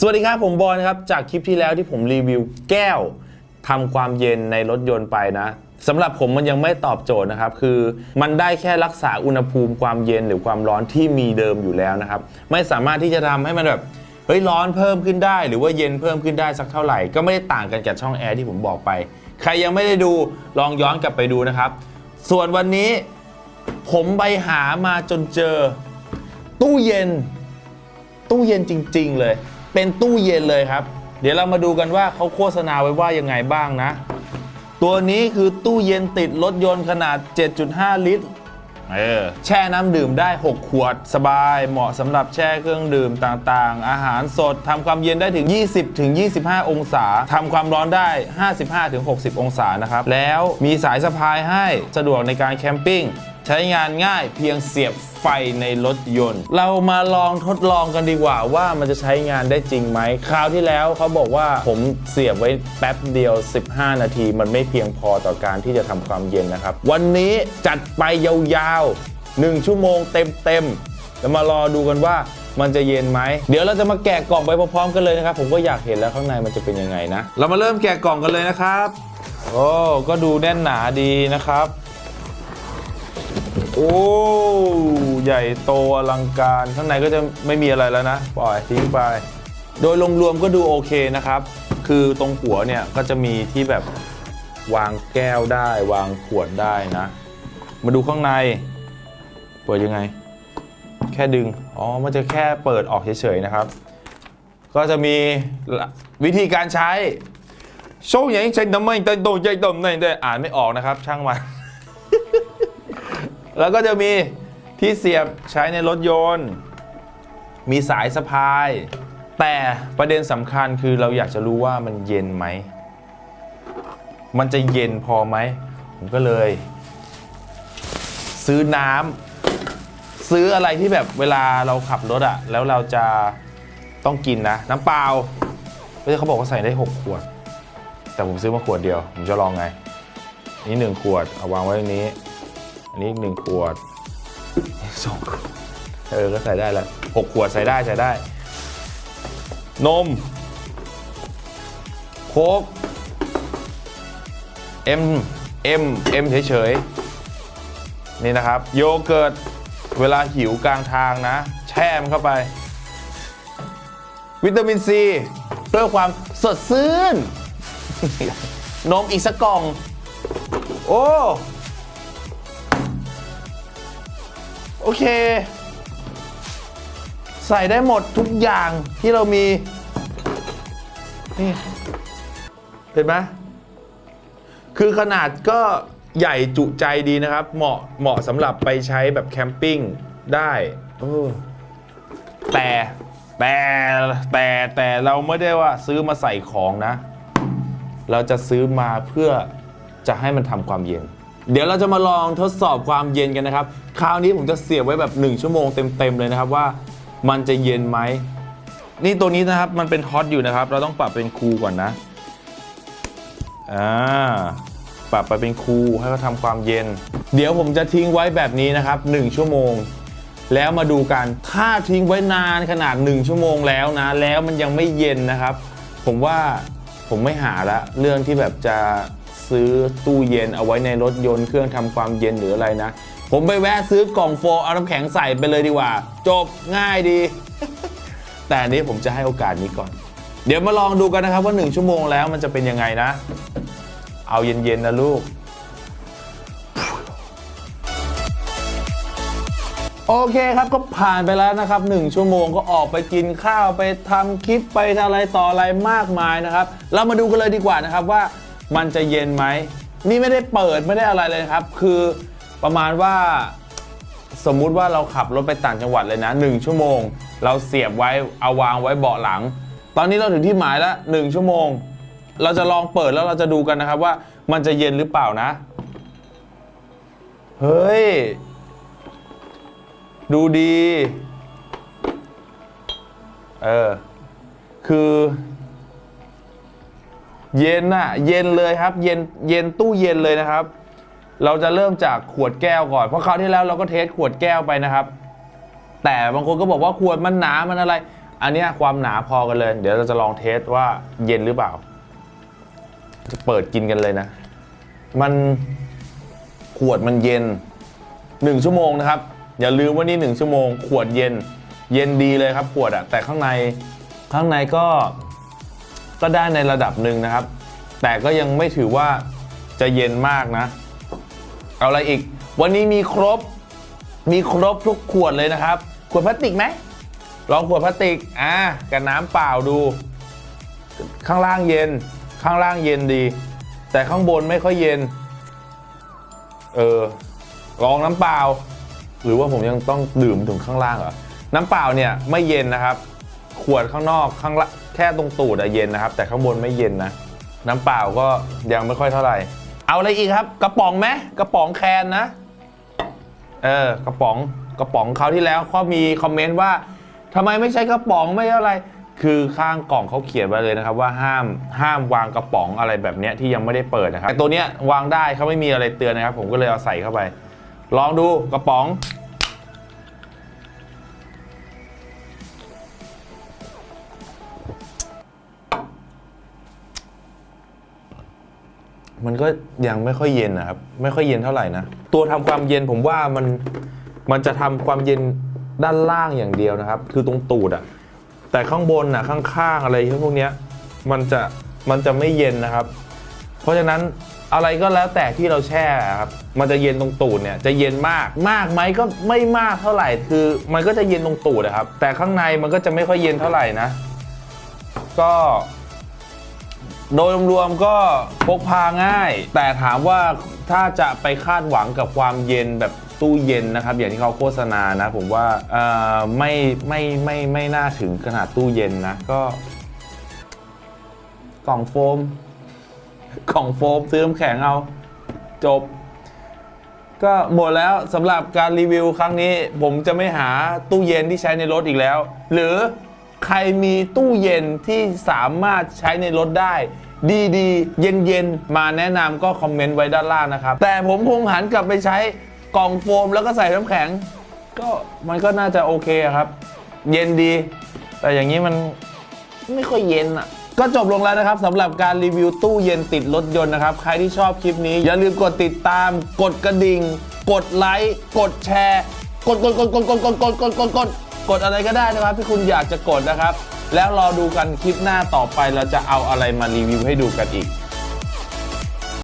สวัสดีครับ ผมบอลนะครับ จากคลิปที่แล้วที่ผมรีวิวแก้วทำความเย็นในรถยนต์ไปนะสำหรับผมมันยังไม่ตอบโจทย์นะครับ คือมันได้แค่รักษาอุณหภูมิความเย็นหรือความร้อนที่มีเดิมอยู่แล้วนะครับ ไม่สามารถที่จะทำให้มันแบบเฮ้ยร้อนเพิ่มขึ้นได้ หรือว่าเย็นเพิ่มขึ้นได้สักเท่าไหร่ ก็ไม่ได้ต่างกันกับช่องแอร์ที่ผมบอกไป ใครยังไม่ได้ดูลองย้อนกลับไปดูนะครับ ส่วนวันนี้ผมไปหามาจนเจอ ตู้เย็น ตู้เย็นจริง ๆ เลย เป็นตู้เย็นเลยครับ เดี๋ยวเรามาดูกันว่าเขาโฆษณาไว้ว่ายังไงบ้างนะ ตัวนี้คือตู้เย็นติดรถยนต์ขนาด 7.5 ลิตรเออแช่น้ำดื่มได้ 6 ขวดสบาย เหมาะสำหรับแช่เครื่องดื่มต่างๆ อาหารสดทำความเย็นได้ถึง 20ถึง25องศาทำความร้อนได้ 55ถึง60 องศานะครับ แล้วมีสายสะพายให้สะดวกในการแคมปิ้ง ใช้งานง่ายเพียงเสียบไฟในรถยนต์ เรามาลองทดลองกันดีกว่าว่ามันจะใช้งานได้จริงไหม คราวที่แล้วเขาบอกว่าผมเสียบไว้แป๊บเดียว 15 นาที มันไม่เพียงพอต่อการที่จะทำความเย็นนะครับ วันนี้จัดไปยาวๆ 1 ชั่วโมงเต็มๆแล้วมารอดูกันว่ามันจะเย็นไหม เดี๋ยวเราจะมาแกะกล่องไปพร้อมๆกันเลยนะครับ ผมก็อยากเห็นแล้วข้างในมันจะเป็นยังไงนะ เรามาเริ่มแกะกล่องกันเลยนะครับ โอ้ ก็ดูแน่นหนาดีนะครับ โอ้ ใหญ่โตอลังการ ข้างในก็จะไม่มีอะไรแล้วนะ ปล่อยทิ้งไป โดยรวมๆก็ดูโอเคนะครับ คือตรงหัวเนี่ยก็จะมีที่แบบวางแก้วได้ วางขวดได้นะ มาดูข้างใน เปิดยังไง แค่ดึง อ๋อ มันจะแค่เปิดออกเฉยๆนะครับ ก็จะมีวิธีการใช้โชว์อย่างใช้น้ำมันแต่โดนใจต่มในแต่อ่านไม่ออกนะครับ ช่างมัน แล้วก็จะมีที่เสียบใช้ในรถยนต์ มีสายสะพาย แต่ประเด็นสำคัญคือเราอยากจะรู้ว่ามันเย็นไหม มันจะเย็นพอไหม ผมก็เลย ซื้อน้ำซื้ออะไรที่แบบเวลาเราขับรถอะแล้วเราจะต้องกินนะ น้ำเปล่าเฮ้ยเขาบอกว่าใส่ได้ 6 ขวด แต่ผมซื้อมาขวดเดียว ผมจะลองไง นี่หนึ่งขวด เอาวางไว้ตรงนี้ อันนี้อีกหนึ่งขวดสองขวดเออก็ใส่ได้แล้วหกขวดใส่ได้ใส่ได้ นม โค้กเอ็มเอ็มเอ็มเฉยๆ นี่นะครับ โยเกิร์ตเวลาหิวกลางทางนะ แช่มันเข้าไป วิตามินซีเพื่อความสดชื่นนมอีกสักกล่อง โอ้ โอเค ใส่ได้หมดทุกอย่างที่เรามี นี่ เห็นไหมคือขนาดก็ใหญ่จุใจดีนะครับ เหมาะเหมาะสำหรับไปใช้แบบแคมปิ้งได้เออแต่แต่แต่แต่เราไม่ได้ว่าซื้อมาใส่ของนะ เราจะซื้อมาเพื่อจะให้มันทำความเย็น เดี๋ยวเราจะมาลองทดสอบความเย็นกันนะครับ คราวนี้ผมจะเสียบไว้แบบ 1 ชั่วโมงเต็มๆเลยนะครับว่ามันจะเย็นไหม นี่ตัวนี้นะครับมันเป็นฮอตอยู่นะครับ เราต้องปรับเป็นคูลก่อนนะอ่าปรับไปเป็นคูลให้เขาทำความเย็น เดี๋ยวผมจะทิ้งไว้แบบนี้นะครับ 1 ชั่วโมง แล้วมาดูกันถ้าทิ้งไว้นานขนาด 1 ชั่วโมงแล้วนะ แล้วมันยังไม่เย็นนะครับ ผมว่าผมไม่หาละเรื่องที่แบบจะซื้อตู้เย็นเอาไว้ในรถยนต์เครื่องทำความเย็นหรืออะไรนะ ผมไปแวะซื้อกล่องโฟมเอาน้ำแข็งใส่ไปเลยดีกว่า จบง่ายดี แต่อันนี้ผมจะให้โอกาสนี้ก่อน เดี๋ยวมาลองดูกันนะครับว่า 1 ชั่วโมงแล้วมันจะเป็นยังไงนะ เอาเย็นๆนะลูก โอเคครับก็ผ่านไปแล้วนะครับ 1 ชั่วโมงก็ออกไปกินข้าวไปทำคลิปไปทำอะไรต่ออะไรมากมายนะครับ เรามาดูกันเลยดีกว่านะครับว่ามันจะเย็นไหมนี่ไม่ได้เปิดไม่ได้อะไรเลยครับ คือ ประมาณว่าสมมุติว่าเราขับรถไปต่างจังหวัดเลยนะ 1 ชั่วโมง เราเสียบไว้เอาวางไว้เบาะหลัง ตอนนี้เราถึงที่หมายแล้ว1ชั่วโมง เราจะลองเปิดแล้วเราจะดูกันนะครับว่ามันจะเย็นหรือเปล่านะ เฮ้ย ดูดี เออ คือ เย็นอะเย็นเลยครับ เย็นเย็นตู้เย็นเลยนะครับ เราจะเริ่มจากขวดแก้วก่อน เพราะคราวที่แล้วเราก็เทสขวดแก้วไปนะครับ แต่บางคนก็บอกว่าขวดมันหนามันอะไร อันนี้ความหนาพอกันเลย เดี๋ยวเราจะลองเทสว่าเย็นหรือเปล่า จะเปิดกินกันเลยนะ มันขวดมันเย็น 1 ชั่วโมงนะครับ อย่าลืมว่านี่ 1 ชั่วโมง ขวดเย็น เย็นดีเลยครับขวดอะแต่ข้างในข้างในก็ก็ได้ในระดับหนึ่งนะครับ แต่ก็ยังไม่ถือว่าจะเย็นมากนะ เอาอะไรอีก วันนี้มีครบ มีครบทุกขวดเลยนะครับ ขวดพลาสติกไหมลองขวดพลาสติก อ่ากับน้ำเปล่าดู ข้างล่างเย็น ข้างล่างเย็นดี แต่ข้างบนไม่ค่อยเย็น เออ ลองน้ำเปล่า หรือว่าผมยังต้องดื่มถึงข้างล่างเหรอ น้ำเปล่าเนี่ยไม่เย็นนะครับ ขวดข้างนอกข้างละแค่ตรงตูดอะเย็นนะครับ แต่ข้างบนไม่เย็นนะ น้ำเปล่าก็ยังไม่ค่อยเท่าไหร่ เอาอะไรอีกครับ กระป๋องไหมกระป๋องแคนนะ เออกระป๋องกระป๋องเขาวที่แล้วเขามีคอมเมนต์ว่าทำไมไม่ใช้กระป๋องไม่อะไร คือข้างกล่องเขาเขียนไว้เลยนะครับว่าห้ามห้ามวางกระป๋องอะไรแบบเนี้ยที่ยังไม่ได้เปิดนะครับแต่ตัวเนี้ยวางได้เขาไม่มีอะไรเตือนนะครับ ผมก็เลยเอาใส่เข้าไป ลองดูกระป๋อง มันก็ยังไม่ค่อยเย็นนะครับ ไม่ค่อยเย็นเท่าไหร่นะ ตัวทำความเย็นผมว่ามันมันจะทำความเย็นด้านล่างอย่างเดียวนะครับ คือตรงตูดอะแต่ข้างบนอะข้างๆอะไรพวกเนี้ยมันจะมันจะไม่เย็นนะครับ เพราะฉะนั้นอะไรก็แล้วแต่ที่เราแช่ะครับ มันจะเย็นตรงตูดเนี่ยจะเย็นมากมากไหมก็ไม่มากเท่าไหร่ คือมันก็จะเย็นตรงตูดนะครับ แต่ข้างในมันก็จะไม่ค่อยเย็นเท่าไหร่นะ ก็ โดยรวมๆก็พกพาง่าย แต่ถามว่าถ้าจะไปคาดหวังกับความเย็นแบบตู้เย็นนะครับ อย่างที่เขาโฆษณานะ ผมว่าเอ่ไม่ไม่ไม่ไม่น่าถึงขนาดตู้เย็นนะก็ กล่องโฟม กล่องโฟมซื้อน้ำแข็งเอา จบ ก็หมดแล้วสำหรับการรีวิวครั้งนี้ ผมจะไม่หาตู้เย็นที่ใช้ในรถอีกแล้ว หรือ ใครมีตู้เย็นที่สามารถใช้ในรถได้ ดีๆ เย็นๆ มาแนะนำก็คอมเมนต์ไว้ด้านล่างนะครับ แต่ผมคงหันกลับไปใช้กล่องโฟมแล้วก็ใส่น้ำแข็ง ก็มันก็น่าจะโอเคครับ เย็นดี แต่อย่างนี้มันไม่ค่อยเย็นอะก็จบลงแล้วนะครับสำหรับการรีวิวตู้เย็นติดรถยนต์นะครับ ใครที่ชอบคลิปนี้ อย่าลืมกดติดตาม กดกระดิ่ง กดไลค์ กดแชร์ กดกดกดกดกดกดกดกดกดกด กดอะไรก็ได้นะครับที่คุณอยากจะกดนะครับ แล้วรอดูกันคลิปหน้าต่อไปเราจะเอาอะไรมารีวิวให้ดูกันอีก